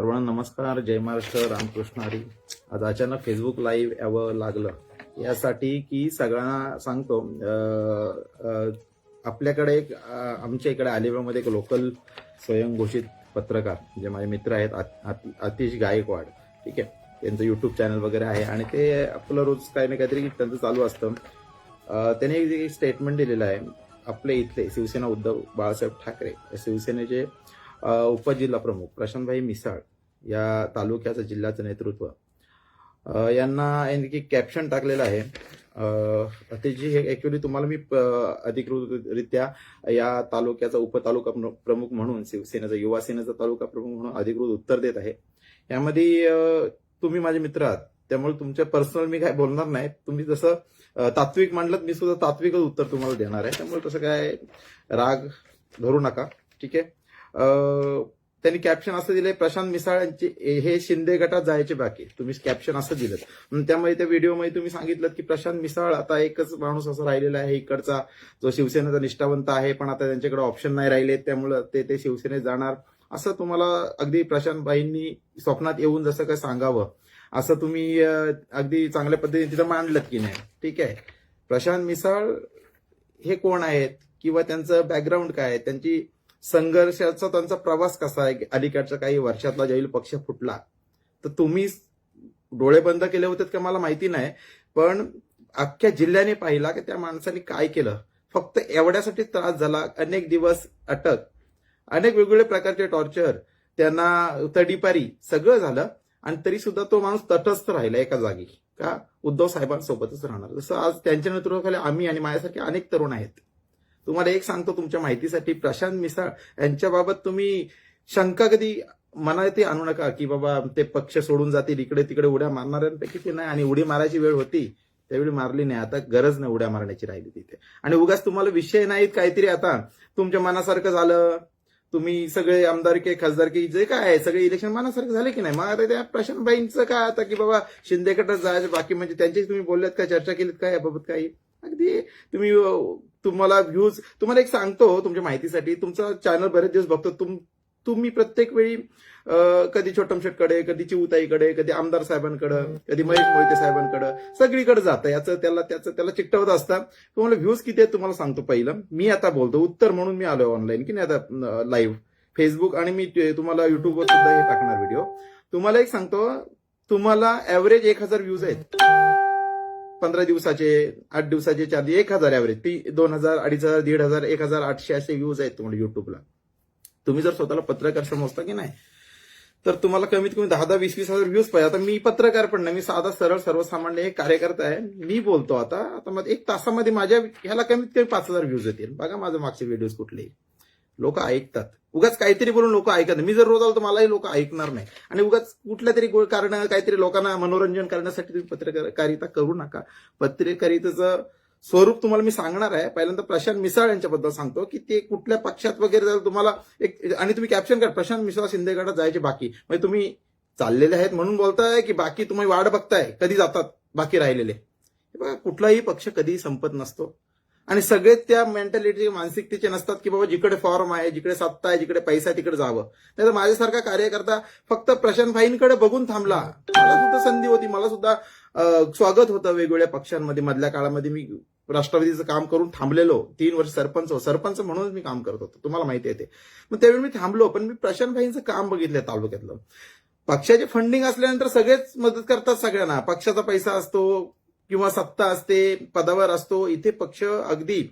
सर्वांना नमस्कार. जय महाराष्ट्र. रामकृष्ण हरी. आज अचानक फेसबुक लाईव्ह यावं लागलं. यासाठी की सगळ्यांना सांगतो आपल्याकडे एक आमच्या इकडे अलिबागमध्ये एक लोकल स्वयंघोषित पत्रकार जे माझे मित्र आहेत आत- आत- आतिश गायकवाड. ठीक आहे? त्यांचं युट्यूब चॅनल वगैरे आहे. आणि ते आपलं रोज काही ना काहीतरी त्यांचं चालू असतं. त्यांनी त्याने एक स्टेटमेंट दिलेलं आहे. आपले इथले शिवसेना उद्धव बाळासाहेब ठाकरे शिवसेनेचे उपजिल्हा प्रमुख प्रशांतभाई मिसाळ या तालुक्याचं जिल्ह्याचं नेतृत्व. यांना यांनी कॅप्शन टाकलेलं आहे. ते जी हे ऍक्च्युली तुम्हाला मी प- अधिकृतरित्या या तालुक्याचा उपतालुका प्रमुख म्हणून शिवसेनेचा युवा सेनेचा तालुका प्रमुख म्हणून अधिकृत उत्तर देत आहे. यामध्ये तुम्ही माझे मित्र आहात. त्यामुळे तुमच्या पर्सनल मी काय बोलणार नाही. तुम्ही जसं तात्विक मांडलं मी सुद्धा तात्विकच उत्तर तुम्हाला देणार आहे. त्यामुळे तसं काय राग धरू नका. ठीक आहे? त्यांनी कॅप्शन असं दिलंय प्रशांत मिसाळ यांचे हे शिंदे गटात जायचे बाकी तुम्ही कॅप्शन असं दिलं त्यामुळे त्या व्हिडिओमध्ये तुम्ही सांगितलं की प्रशांत मिसाळ आता एकच माणूस असं राहिलेला आहे इकडचा जो शिवसेनेचा निष्ठावंत आहे पण आता त्यांच्याकडे ऑप्शन नाही राहिले त्यामुळं ते ते शिवसेनेत जाणार. असं तुम्हाला अगदी प्रशांतबाईंनी स्वप्नात येऊन जसं काय सांगावं असं तुम्ही अगदी चांगल्या पद्धतीने तिथं मांडलं की नाही. ठीक आहे. प्रशांत मिसाळ हे कोण आहेत? किंवा त्यांचं बॅकग्राऊंड काय आहे? त्यांची संघर्षाचा त्यांचा प्रवास कसा आहे? अलीकडच्या काही वर्षातला ज्यावेळी पक्ष फुटला. तर तुम्ही डोळे बंद केले होते का मला माहिती नाही पण अख्ख्या जिल्ह्याने पाहिला की त्या माणसाने काय केलं? फक्त एवढ्यासाठी त्रास झाला अनेक दिवस अटक अनेक वेगवेगळे प्रकारचे टॉर्चर त्यांना तडीपारी सगळं झालं आणि तरी सुद्धा तो माणूस तटस्थ राहिला एका जागी. का? उद्धव साहेबांसोबतच राहणार. जसं आज त्यांच्या नेतृत्वाखाली आम्ही आणि माझ्यासारखे अनेक तरुण आहेत. तुम्हाला एक सांगतो तुमच्या माहितीसाठी प्रशांत मिसाळ यांच्याबाबत तुम्ही शंका कधी मनात आणू नका की बाबा ते पक्ष सोडून जातील इकडे तिकडे उड्या मारणाऱ्यांपैकी ते नाही. आणि उडी मारायची वेळ होती त्यावेळी मारली नाही. आता गरज नाही उड्या मारण्याची राहिली तिथे. आणि उगाच तुम्हाला विषय नाहीत काहीतरी आता. तुमच्या मनासारखं झालं. तुम्ही सगळे आमदारकी खासदारकी जे काय आहे सगळे इलेक्शन मनासारखं झाले की नाही? मग आता त्या प्रशांतबाईंचं काय आता की बाबा शिंदेकडे जायचं बाकी म्हणजे त्यांच्याशी तुम्ही बोलल्यात का? चर्चा केलीत काय याबाबत काही? अगदी तुम्ही तुम्हाला व्ह्यूज तुम्हाला एक सांगतो तुमच्या माहितीसाठी. तुमचा चॅनल बरेच दिवस बघतो. तुम तुम्ही प्रत्येक वेळी कधी छोटम शेटकडे कधी चिवताईकडे कधी आमदार साहेबांकडे कधी महेश मोहिते साहेबांकडे सगळीकडे जातं. याचं त्याला त्याचं त्याला चिकटवत असतं तुम्हाला व्ह्यूज किती आहेत तुम्हाला सांगतो पहिलं. मी आता बोलतो. उत्तर म्हणून मी आलो ऑनलाईन की नाही आता लाईव्ह फेसबुक आणि मी तुम्हाला युट्यूबवर सुद्धा हे टाकणार व्हिडिओ तुम्हाला एक सांगतो तुम्हाला ऍव्हरेज एक हजार व्ह्यूज आहेत. पंधरा दिवसाचे आठ दिवसाचे चार एक हजार ऍव्हरेज ती दोन हजार अडीच हजार दीड हजार एक हजार आठशे असे व्ह्यूज आहेत तुम्हाला युट्यूबला तुम्ही जर स्वतःला पत्रकार समजता की नाही तर तुम्हाला कमीत कमी दहा दहा वीस वीस हजार व्ह्यूज पाहिजे. आता मी पत्रकार पण नाही मी साधा सरळ सर्वसामान्य एक कार्यकर्ता आहे. मी बोलतो आता आता मग एक तासामध्ये माझ्या ह्याला कमीत कमी पाच हजार व्ह्यूज येतील. बघा माझं मागचे व्हिडिओज कुठले लोक ऐकतात. उगाच काहीतरी बोलून लोक ऐकत मी जर रोज आलो तर मलाही लोक ऐकणार नाही. आणि उगाच कुठल्या तरी कारण काहीतरी लोकांना मनोरंजन करण्यासाठी तुम्ही पत्रकारिता करू नका. पत्रकारितेचं स्वरूप तुम्हाला मी सांगणार आहे. पहिल्यांदा प्रशांत मिसाळ यांच्याबद्दल सांगतो की ते कुठल्या पक्षात वगैरे जर तुम्हाला एक आणि तुम्ही कॅप्शन करा प्रशांत मिसाळ शिंदेगडात जायचे बाकी. म्हणजे तुम्ही चाललेले आहेत म्हणून बोलताय की बाकी तुम्ही वाट बघताय. कधी जातात बाकी राहिलेले. बघा कुठलाही पक्ष कधीही संपत नसतो. आणि सगळे त्या मेंटॅलिटी मानसिकतेचे नसतात की बाबा जिकडे फॉर्म आहे जिकडे सत्ता आहे जिकडे पैसा आहे तिकडे जावं. नाही तर माझ्यासारखा कार्यकर्ता फक्त प्रशांत भाईंकडे बघून थांबला. मला सुद्धा संधी होती. मला सुद्धा स्वागत होतं वेगवेगळ्या पक्षांमध्ये. मधल्या काळामध्ये मी राष्ट्रवादीचं काम करून थांबलेलो. तीन वर्ष सरपंच सरपंच म्हणूनच मी काम करत होतो. तुम्हाला माहिती आहे ते. मग त्यावेळी मी थांबलो पण मी प्रशांत भाईंचं काम बघितलं तालुक्यातलं. पक्षाचे फंडिंग असल्यानंतर सगळेच मदत करतात सगळ्यांना. पक्षाचा पैसा असतो किंवा सत्ता असते पदावर असतो इथे पक्ष अगदी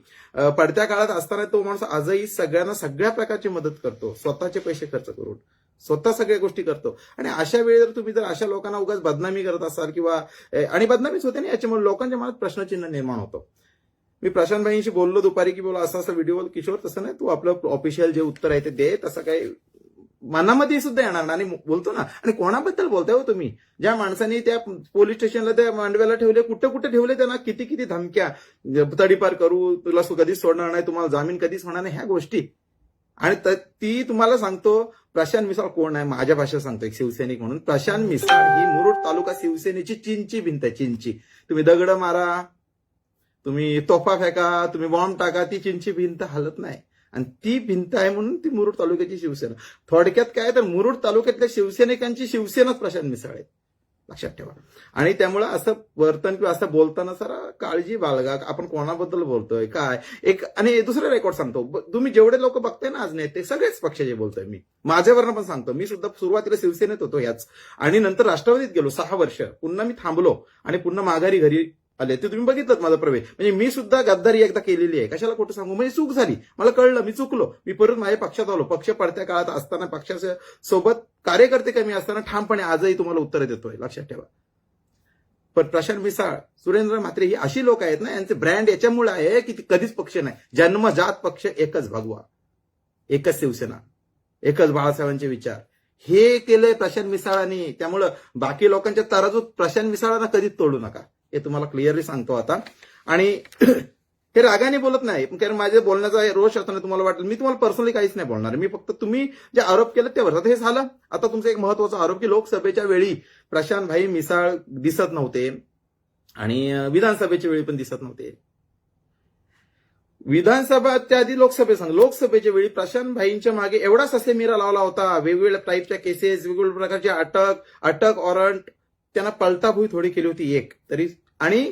पडत्या काळात असताना तो माणूस आजही सगळ्यांना सगळ्या प्रकारची मदत करतो. स्वतःचे पैसे खर्च करून. स्वतः सगळ्या गोष्टी करतो. आणि अशा वेळी जर तुम्ही जर अशा लोकांना उगाच बदनामी करत असाल किंवा आणि बदनामीच होते ना याच्यामुळे लोकांच्या मनात प्रश्नचिन्ह निर्माण होतं. मी प्रशांत भाईंशी बोललो दुपारी की बोला असा असं व्हिडिओ किशोर तसं नाही तू आपलं ऑफिशियल जे उत्तर आहे ते दे तसं काही मनामध्ये सुद्धा येणार ना आणि बोलतो ना आणि कोणाबद्दल बोलताय हो तुम्ही? ज्या माणसाने त्या पोलीस स्टेशनला त्या मांडव्याला ठेवले कुठे कुठे ठेवले त्यांना? किती किती धमक्या? तडीपार करू तुला कधीच सोडणार नाही तुम्हाला जामीन कधीच होणार नाही ह्या गोष्टी. आणि ती तुम्हाला सांगतो प्रशांत मिसाळ कोण आहे? माझ्या भाषेत सांगतो एक शिवसैनिक म्हणून. प्रशांत मिसाळ ही मुरुड तालुका शिवसेनेची चिंची भिंत आहे चिंची. तुम्ही दगड मारा तुम्ही तोफा फेका तुम्ही बॉम्ब टाका ती चिंची भिंत हलत नाही. आणि ती भिंत आहे म्हणून ती मुरुड तालुक्याची शिवसेना. थोडक्यात काय तर मुरुड तालुक्यातल्या शिवसैनिकांची शिवसेनाच प्रशांत मिसाळ आहे लक्षात ठेवा. आणि त्यामुळं असं वर्तन किंवा असं बोलताना सारा काळजी बाळगा आपण कोणाबद्दल बोलतोय काय? एक आणि दुसरा रेकॉर्ड सांगतो. तुम्ही जेवढे लोक बघताय ना आज नेते सगळेच पक्षाचे बोलतोय मी. माझ्यावरनं पण सांगतो. मी सुद्धा सुरुवातीला शिवसेनेत होतो याच आणि नंतर राष्ट्रवादीत गेलो सहा वर्ष. पुन्हा मी थांबलो. आणि पुन्हा माघारी घरी आले. ते तुम्ही बघितलं माझा प्रवेश. म्हणजे मी सुद्धा गद्दारी एकदा केलेली आहे. कशाला खोटं सांगू? म्हणजे चूक झाली. मला कळलं मी चुकलो. मी परत माझ्या पक्षात आलो. पक्ष पडत्या काळात असताना पक्षाच्या सोबत कार्यकर्ते कमी असताना ठामपणे आजही तुम्हाला उत्तर देतोय. लक्षात ठेवा. पण प्रशांत मिसाळ सुरेंद्र म्हात्रे ही अशी लोक आहेत ना यांचे ब्रँड याच्यामुळे आहे की कधीच पक्ष नाही. जन्मजात पक्ष एकच भगवा. एकच शिवसेना. एकच बाळासाहेबांचे विचार. हे केलंय प्रशांत मिसाळांनी त्यामुळं बाकी लोकांच्या तराजूत प्रशांत मिसाळांना कधीच तोडू नका. हे तुम्हाला क्लिअरली सांगतो आता. आणि हे रागाने बोलत नाही कारण माझ्या बोलण्याचा रोष असताना तुम्हाला वाटेल मी तुम्हाला पर्सनली काहीच नाही बोलणार. मी फक्त तुम्ही जे आरोप केले त्यावर आता हे झालं. आता तुमचा एक महत्त्वाचा आरोप की लोकसभेच्या वेळी प्रशांत भाई मिसाळ दिसत नव्हते आणि विधानसभेच्या वेळी पण दिसत नव्हते. विधानसभा त्याआधी लोकसभे सांग. लोकसभेच्या वेळी प्रशांत भाईंच्या मागे एवढा ससेमिरा लावला होता. वेगवेगळ्या टाईपच्या केसेस वेगवेगळ्या प्रकारचे अटक अटक वॉरंट त्यांना पळताभुई थोडी केली होती एक तरी आणि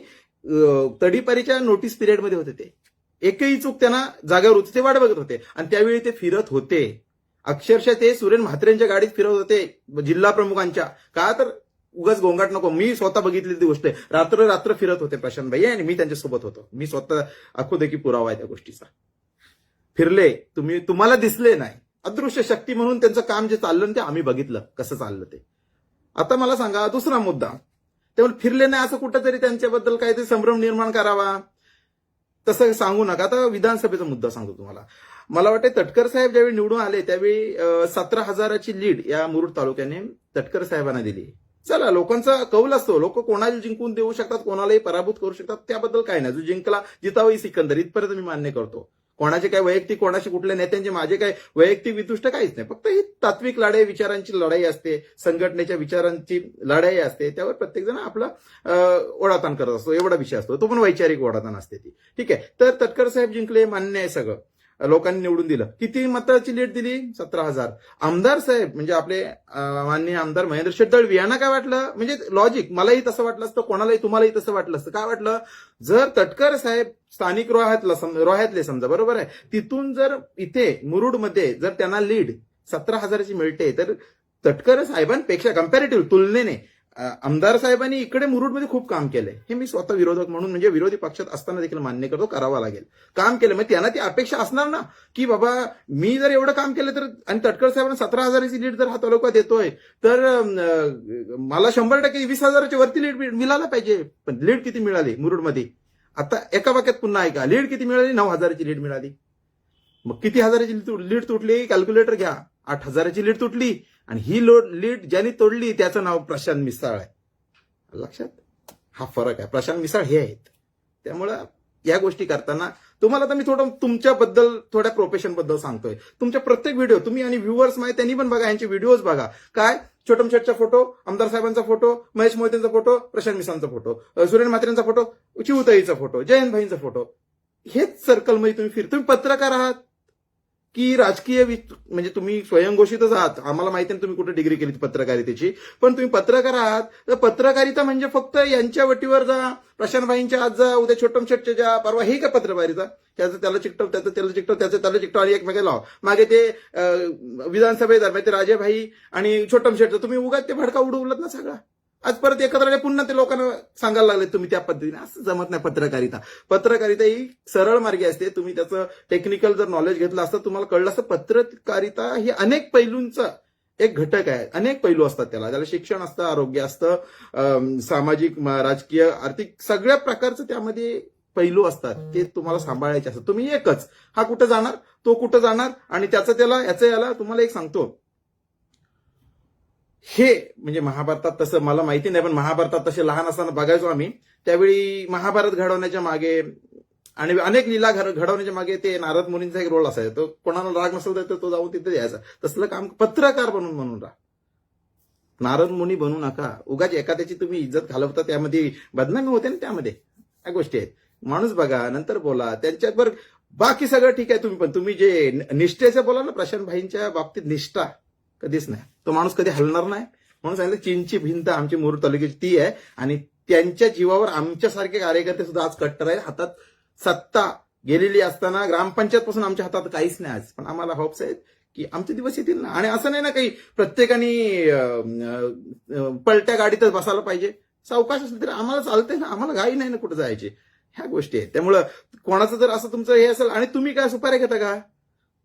तडीपारीच्या नोटीस पिरियडमध्ये होते ते. एकही चूक त्यांना जागेवर होती ते वाट बघत होते. आणि त्यावेळी ते फिरत होते. अक्षरशः ते सुरेन म्हात्रेंच्या गाडीत फिरत होते जिल्हा प्रमुखांच्या. का तर उगाच गोंगाट नको. मी स्वतः बघितली ती गोष्ट आहे. रात्र रात्र फिरत होते प्रशांत भाई आणि मी त्यांच्यासोबत होतो. मी स्वतः आखो देखील पुरावा आहे त्या गोष्टीचा. फिरले. तुम्ही तुम्हाला दिसले नाही. अदृश्य शक्ती म्हणून त्यांचं काम जे चाललं ते आम्ही बघितलं. कसं चाललं ते. आता मला सांगा दुसरा मुद्दा. त्यामुळे फिरले नाही असं कुठंतरी त्यांच्याबद्दल काहीतरी संभ्रम निर्माण करावा? तसं सांगू नका. आता विधानसभेचा मुद्दा सांगतो तुम्हाला. मला वाटते तटकर साहेब ज्यावेळी निवडून आले त्यावेळी सतरा हजाराची लीड या मुरुड तालुक्याने तटकर साहेबांना दिली. चला लोकांचा कौल असतो. लोक कोणाला जिंकून देऊ शकतात कोणालाही पराभूत करू शकतात त्याबद्दल काय नाही. जो जिंकला जितावही सिकंदर. इथपर्यंत मी मान्य करतो. कोणाचे काय वैयक्तिक कोणाशी कुठल्या नेत्यांचे माझे काय वैयक्तिक विदुष्ट काहीच नाही. फक्त ही तात्विक लढाई विचारांची लढाई असते संघटनेच्या विचारांची लढाई असते त्यावर प्रत्येक जण आपला ओढाताण करत असतो एवढा विषय असतो. तो पण वैचारिक ओढाताण असते ती. ठीक आहे. तर तटकर साहेब जिंकले मान्य आहे सगळं. लोकांनी निवडून दिलं. किती मताची लीड दिली? सतरा हजार. आमदार साहेब म्हणजे आपले माननीय आमदार महेंद्र शेठ दळवी यांना काय वाटलं? म्हणजे लॉजिक मलाही तसं वाटलं असतं कोणालाही तुम्हालाही तसं वाटलं असतं. काय वाटलं? जर तटकर साहेब स्थानिक रोह्यातला सम- रोह्यातले समजा बरोबर आहे? तिथून जर इथे मुरुडमध्ये जर त्यांना लीड सतरा हजाराची मिळते तर तटकर साहेबांपेक्षा कम्पॅरेटिव्ह तुलनेने आमदार साहेबांनी इकडे मुरुडमध्ये खूप काम केलंय. हे मी स्वतः विरोधक म्हणून म्हणजे विरोधी पक्षात असताना देखील मान्य करतो करावा लागेल. काम केलं म्हणजे त्यांना ती अपेक्षा असणार ना? की बाबा मी जर एवढं काम केलं तर आणि तटकर साहेबांना सतरा हजाराची लीड जर हा तालुका देतोय तर मला शंभर टक्के वीस हजाराच्या वरती लीड मिळायला पाहिजे. पण लीड किती मिळाली मुरुडमध्ये? आता एका वाक्यात पुन्हा ऐका. लीड किती मिळाली? नऊ हजाराची लीड मिळाली. मग किती हजाराची लीड तुटली? कॅल्क्युलेटर घ्या. आठ हजाराची लीड तुटली. आणि ही लोड लीड ज्यांनी तोडली त्याचं नाव प्रशांत मिसाळ आहे. लक्षात? हा फरक आहे. प्रशांत मिसाळ हे आहेत. त्यामुळं या गोष्टी करताना तुम्हाला तर मी थोडं तुमच्याबद्दल थोड्या प्रोफेशनबद्दल सांगतोय. तुमच्या प्रत्येक व्हिडिओ तुम्ही आणि व्ह्युअर्स माहिती त्यांनी पण बघा यांचे व्हिडिओज बघा. काय? छोटम शेटचा फोटो आमदार साहेबांचा फोटो महेश मोहितेंचा फोटो प्रशांत मिसांचा फोटो सुरेन म्हात्रेंचा फोटो चिवताईचा फोटो जयंत भाईंचा फोटो. हेच सर्कलमध्ये तुम्ही फिर तुम्ही पत्रकार आहात. की राजकीय म्हणजे तुम्ही स्वयंघोषितच आहात. आम्हाला माहिती नाही तुम्ही कुठे डिग्री केली पत्रकारितेची. पण तुम्ही पत्रकार आहात. तर पत्रकारिता म्हणजे फक्त यांच्या वटीवर जा. प्रशांतभाईंच्या आज जा. उद्या छोटम शेटच्या जा. परवा हे का पत्रकारिता? त्याचं त्याला चिकटव त्याचं त्याला चिकटव त्याचं त्याला चिकटव आणि एकमेकाला लाव. मागे ते अं, विधानसभेदरम्यान ते राजेभाई आणि छोटम शेटचं तुम्ही उगाच ते भडका उडवलत ना सगळा. आज परत एकत्र पुन्हा ते लोकांना सांगायला लागले तुम्ही त्या पद्धतीने. असं जमत नाही पत्रकारिता. पत्रकारिता ही सरळ मार्गी असते. तुम्ही त्याचं टेक्निकल जर नॉलेज घेतलं असतं तुम्हाला कळलं असतं पत्रकारिता ही अनेक पैलूंचा एक घटक आहे. अनेक पैलू असतात त्याला. त्याला शिक्षण असतं आरोग्य असतं सामाजिक राजकीय आर्थिक सगळ्या प्रकारचं त्यामध्ये पैलू असतात. ते तुम्हाला सांभाळायचे असतात. तुम्ही एकच. हा कुठं जाणार? तो कुठं जाणार? आणि त्याचं त्याला याचं याला तुम्हाला एक सांगतो. हे म्हणजे महाभारतात तसं मला माहिती नाही पण महाभारतात तसे लहान असताना बघायचो आम्ही. त्यावेळी महाभारत घडवण्याच्या मागे आणि अनेक लीला घडवण्याच्या मागे ते नारद मुनींचा एक रोल असायचा. तो कोणाला राग नसेल तर तो जाऊन तिथे द्यायचा तसलं काम पत्रकार बनून म्हणून राहा. नारद मुनी बनू नका. उगाच एखाद्याची तुम्ही इज्जत घालवता त्यामध्ये बदनामी होते ना त्यामध्ये. या गोष्टी आहेत. माणूस बघा नंतर बोला. त्यांच्यावर बाकी सगळं ठीक आहे तुम्ही पण तुम्ही जे निष्ठेचं बोला ना प्रशांत भाईंच्या बाबतीत निष्ठा. कधीच नाही. तो माणूस कधी हलणार नाही. म्हणून सांगितलं चीनची भिंत आमची मुरुड तालुक्याची ती आहे आणि त्यांच्या जीवावर आमच्यासारखे कार्यकर्ते सुद्धा आज कट्टर आहेत. हातात सत्ता गेलेली असताना ग्रामपंचायत पासून आमच्या हातात काहीच नाही आज. पण आम्हाला होप्स आहेत की आमचे दिवस येतील ना. आणि असं नाही ना काही प्रत्येकाने पलट्या गाडीतच बसायला पाहिजे. सावकाश असेल तरी आम्हाला चालतंय ना. आम्हाला घाई नाही ना कुठं जायची. ह्या गोष्टी आहेत. त्यामुळं कोणाचं जर असं तुमचं हे असेल आणि तुम्ही काय सुपाऱ्या घेता का?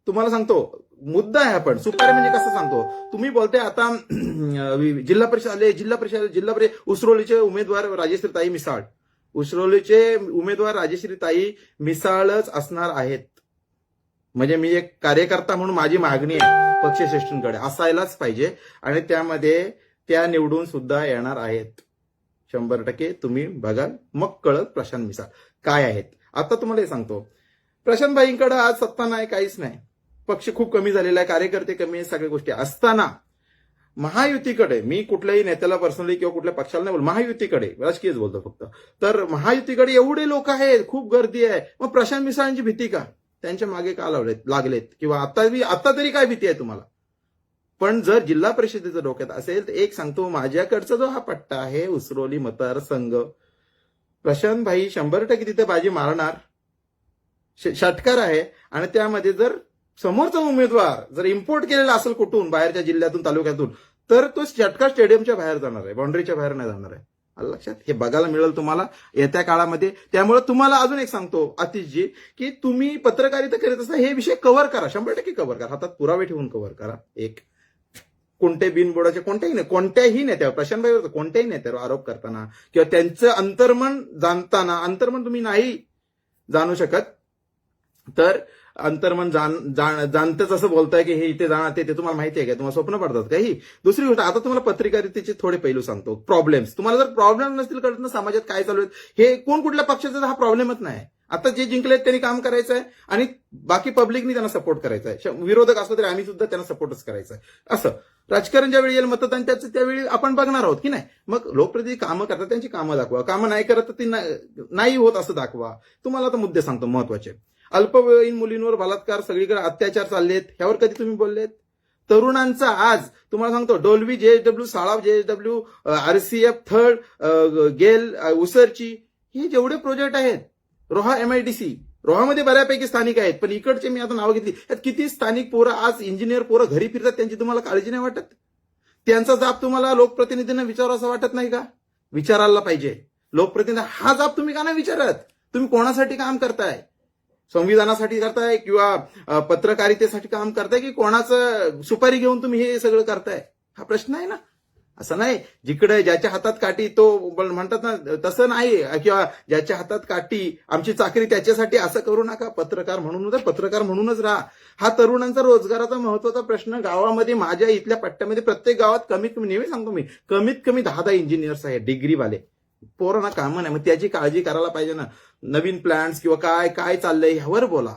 तुम्हाला सांगतो मुद्दा आहे आपण सुपारी म्हणजे कसं सांगतो? तुम्ही बोलते आता जिल्हा परिषद आले जिल्हा परिषद जिल्हा परिषद उसरोलीचे उमेदवार राजेश्री ताई मिसाळ. उसरोलीचे उमेदवार राजेश्री ताई मिसाळच असणार आहेत. म्हणजे मी एक कार्यकर्ता म्हणून माझी मागणी आहे पक्षश्रेष्ठींकडे. असायलाच पाहिजे. आणि त्यामध्ये त्या निवडून सुद्धा येणार आहेत. शंभर टक्के तुम्ही बघाल. मग कळत प्रशांत मिसाळ. काय आहेत? आता तुम्हाला हे सांगतो. प्रशांत भाईंकडे आज सत्ता नाही काहीच नाही. पक्ष खूप कमी झालेला आहे कार्यकर्ते कमी आहेत सगळ्या गोष्टी. असताना महायुतीकडे मी कुठल्याही नेत्याला पर्सनली किंवा कुठल्या पक्षाला नाही बोल महायुतीकडे राजकीयच बोलतो फक्त. तर महायुतीकडे एवढे लोक आहेत खूप गर्दी आहे. मग प्रशांत मिसाळांची भीती का? त्यांच्या मागे का लावलेत लागलेत? किंवा आता आता तरी काय भीती आहे तुम्हाला? पण जर जिल्हा परिषदेचं डोक्यात असेल तर एक सांगतो माझ्याकडचा जो हा पट्टा आहे उसरोली मतदारसंघ प्रशांत भाई शंभर टक्के तिथे बाजी मारणार षटकार आहे. आणि त्यामध्ये जर समोरचा उमेदवार जर इम्पोर्ट केलेला असेल कुठून बाहेरच्या जिल्ह्यातून तालुक्यातून तर तो झटका स्टेडियमच्या बाहेर जाणार आहे बाउंड्रीच्या बाहेर नाही जाणार आहे. लक्षात? हे बघायला मिळेल तुम्हाला येत्या काळामध्ये. त्यामुळे तुम्हाला अजून एक सांगतो आतिशजी की तुम्ही पत्रकारिता करीत असता हे विषय कव्हर करा. शंभर टक्के कव्हर करा. हातात पुरावे ठेवून कव्हर करा. एक कोणते बिनबोडाचे कोणत्याही नाही कोणत्याही नेत्यावर प्रशांतभाईवर कोणत्याही नेत्यावर आरोप करताना किंवा त्यांचं अंतर्मन जाणताना अंतर्मन तुम्ही नाही जाणू शकत तर अंतर्मन जाण जाण- जाणतेच असं बोलताय की हे इथे जाणार ते तुम्हाला माहिती आहे का? तुम्हाला स्वप्न पडतात काही दुसरी गोष्ट आता तुम्हाला पत्रकारितेचे थोडे पैलू सांगतो. प्रॉब्लेम्स तुम्हाला जर प्रॉब्लेम नसतील कळत ना समाजात काय चालू आहेत? हे कोण कुठल्या पक्षाचा हा प्रॉब्लेमच नाही. आता जे जिंकलेत त्यांनी काम करायचं आहे आणि बाकी पब्लिकनी त्यांना सपोर्ट करायचा आहे. विरोधक असलो तरी आम्ही सुद्धा त्यांना सपोर्टच करायचा आहे. असं. राजकारण ज्यावेळी येईल मतदान त्याचं त्यावेळी आपण बघणार आहोत की नाही? मग लोकप्रतिनिधी कामं करतात त्यांची कामं दाखवा. कामं नाही करत तर ती नाही होत असं दाखवा. तुम्हाला आता मुद्दे सांगतो महत्त्वाचे. अल्पवयीन मुलींवर बलात्कार सगळीकडे अत्याचार चाललेत. ह्यावर कधी तुम्ही बोललेत? तरुणांचा आज तुम्हाला सांगतो Dolvi JSW Salav JSW RCF third GAIL उसरची हे जेवढे प्रोजेक्ट आहेत रोहा एमआयडीसी रोहामध्ये बऱ्यापैकी स्थानिक आहेत पण इकडचे मी आता नावं घेतली. यात किती स्थानिक पोरं आज इंजिनियर पोरं घरी फिरतात त्यांची तुम्हाला काळजी नाही वाटत? त्यांचा जाब तुम्हाला लोकप्रतिनिधींना विचारावं असं वाटत नाही का? विचारायला पाहिजे. लोकप्रतिनिधी हा जाब तुम्ही का नाही विचारत? तुम्ही कोणासाठी काम करताय? संविधानासाठी करताय किंवा पत्रकारितेसाठी काम करताय की कोणाचं सुपारी घेऊन तुम्ही हे सगळं करताय? हा प्रश्न आहे ना. असं नाही. जिकडे ज्याच्या हातात काठी तो म्हणतात ना तसं नाही. किंवा ज्याच्या हातात काठी आमची चाकरी त्याच्यासाठी असं करू नका. पत्रकार म्हणून पत्रकार म्हणूनच राहा. हा तरुणांचा रोजगाराचा महत्त्वाचा प्रश्न गावामध्ये माझ्या इथल्या पट्ट्यामध्ये प्रत्येक गावात कमीत कमी नेहमी सांगतो मी कमीत कमी दहा दहा इंजिनियर्स आहेत डिग्रीवाले पोरांना कामं नाही. मग त्याची काळजी करायला पाहिजे ना. नवीन प्लॅन्स किंवा काय काय चाललंय ह्यावर बोला.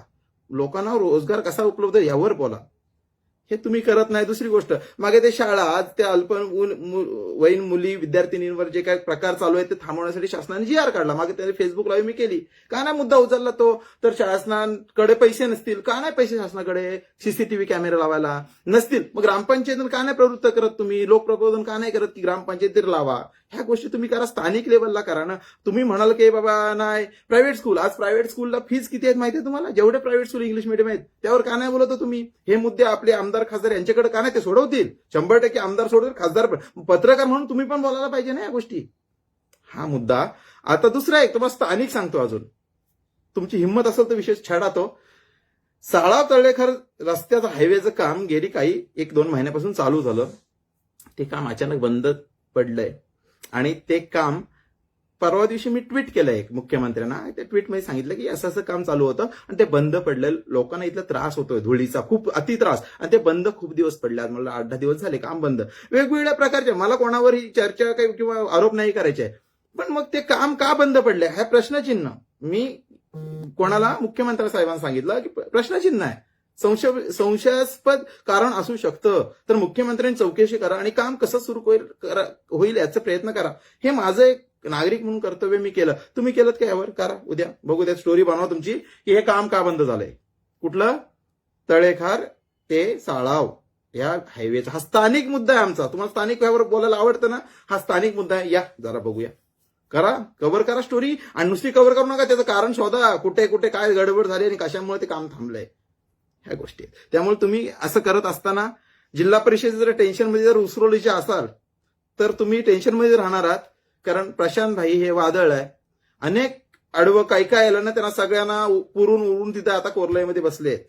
लोकांना रोजगार कसा उपलब्ध आहे यावर बोला. हे तुम्ही करत नाही दुसरी गोष्ट. मागे ते शाळा आज त्या अल्प वयीन मुली विद्यार्थिनींवर जे काय प्रकार चालू आहेत ते थांबवण्यासाठी शासनाने जी आर काढला. मागे त्याने फेसबुक लाईव्ह मी केली. का नाही मुद्दा उचलला तो? तर शासनाकडे पैसे नसतील. का नाही पैसे शासनाकडे? सीसीटीव्ही कॅमेरा लावायला नसतील. मग ग्रामपंचायतीनं का नाही प्रवृत्त करत तुम्ही? लोकप्रबोधन का नाही करत की ग्रामपंचायतीत लावा? ह्या गोष्टी तुम्ही करा स्थानिक लेवलला करा ना. तुम्ही म्हणाल की बाबा नाही. प्रायव्हेट स्कूल आज प्रायव्हेट स्कूलला फीज किती आहेत माहिती आहे तुम्हाला? जेवढे प्रायव्हेट स्कूल इंग्लिश मिडियम आहेत त्यावर का नाही बोलत हो तुम्ही? हे मुद्दे आपले आमदार खासदार यांच्याकडे का नाही ते सोडवतील? शंभर टक्के आमदार सोडवतील खासदार पत्रकार म्हणून तुम्ही पण बोलायला पाहिजे ना या गोष्टी. हा मुद्दा. आता दुसरा एक तुम्हाला स्थानिक सांगतो अजून. तुमची हिंमत असेल तर विशेष छाडा तो. साळा तळेखर रस्त्याचं हायवेचं काम गेली काही एक दोन महिन्यापासून चालू झालं. ते काम अचानक बंद पडलंय. आणि ते काम परवा दिवशी मी ट्विट केलं एक मुख्यमंत्र्यांना. त्या ट्विटमध्ये सांगितलं की असं असं काम चालू होतं आणि ते बंद पडलं लोकांना इथला त्रास होतोय धुळीचा खूप अति त्रास. आणि ते बंद खूप दिवस पडले आज मला आठ दहा दिवस झाले काम बंद. वेगवेगळ्या प्रकारचे मला कोणावरही चर्चा काही किंवा आरोप नाही करायचे. पण मग ते काम का बंद पडले हा प्रश्नचिन्ह. मी कोणाला? मुख्यमंत्री साहेबांना सांगितलं की प्रश्नचिन्ह आहे. संशय संशयास्पद कारण असू शकतं. तर मुख्यमंत्र्यांनी चौकशी करा आणि काम कसं सुरू होईल करा- होईल याचा प्रयत्न करा. हे माझं एक नागरिक म्हणून कर्तव्य मी केलं. तुम्ही केलं का यावर? करा. उद्या. बघू द्या स्टोरी बनवा तुमची. की हे काम का बंद झालंय? कुठलं? तळेखार ते साळाव. या हायवेचा हा स्थानिक मुद्दा आहे आमचा. तुम्हाला स्थानिक व्यावर बोलायला आवडतं ना? हा स्थानिक मुद्दा आहे. या. जरा बघूया. करा. कव्हर करा स्टोरी आणि नुसती कव्हर करू नका. त्याचं कारण शोधा. कुठे कुठे काय गडबड झाली आणि कशामुळे ते काम थांबलंय? ह्या गोष्टी आहेत. त्यामुळे तुम्ही असं करत असताना जिल्हा परिषद जर टेन्शनमध्ये जर उसरोलीचे असाल तर तुम्ही टेन्शनमध्ये राहणार आहात. कारण प्रशांत भाई हे वादळ आहे. अनेक आडवं काय काय आलं ना त्यांना सगळ्यांना पुरून उरून तिथे आता कोरलाईमध्ये बसले आहेत.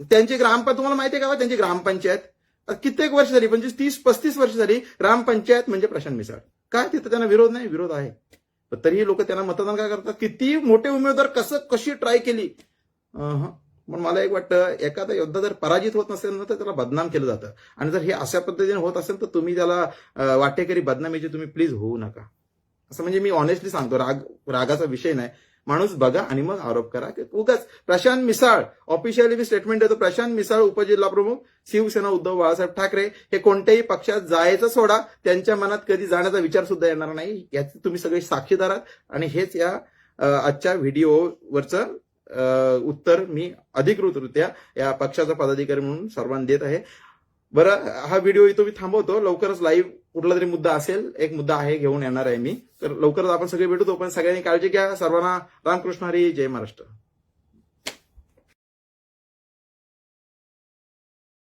त्यांची ग्रामपंचायत तुम्हाला माहिती आहे का हो? त्यांची ग्रामपंचायत आता कित्येक वर्ष झाली म्हणजे तीस पस्तीस वर्ष झाली ग्रामपंचायत म्हणजे प्रशांत मिसाळ. काय तिथं त्यांना विरोध नाही? विरोध आहे. तरीही लोक त्यांना मतदान काय करतात? किती मोठे उमेदवार कसं कशी ट्राय केली? पण मला एक वाटतं एखादा योद्धा जर पराजित होत नसेल ना तर त्याला बदनाम केलं जातं. आणि जर हे अशा पद्धतीने होत असेल तर तुम्ही त्याला वाटेकरी बदनामीचे तुम्ही प्लीज होऊ नका. असं म्हणजे मी ऑनेस्टली सांगतो राग रागाचा विषय नाही. माणूस बघा आणि मग आरोप करा. की उगाच प्रशांत मिसाळ ऑफिशियली मी स्टेटमेंट देतो प्रशांत मिसाळ उपजिल्हा प्रमुख शिवसेना उद्धव बाळासाहेब ठाकरे हे कोणत्याही पक्षात जायचं सोडा त्यांच्या मनात कधी जाण्याचा विचार सुद्धा येणार नाही. याचे तुम्ही सगळे साक्षीदार आहात. आणि हेच या आजच्या व्हिडिओवरचं उत्तर मी अधिकृतरित्या या पक्षाचा पदाधिकारी म्हणून सर्वांना देत आहे. बरं हा व्हिडिओ इथं मी थांबवतो. लवकरच लाईव्ह कुठला तरी मुद्दा असेल एक मुद्दा आहे घेऊन येणार आहे मी. तर लवकरच आपण सगळे भेटू पण सगळ्यांनी काळजी घ्या. सर्वांना रामकृष्ण हरी जय महाराष्ट्र.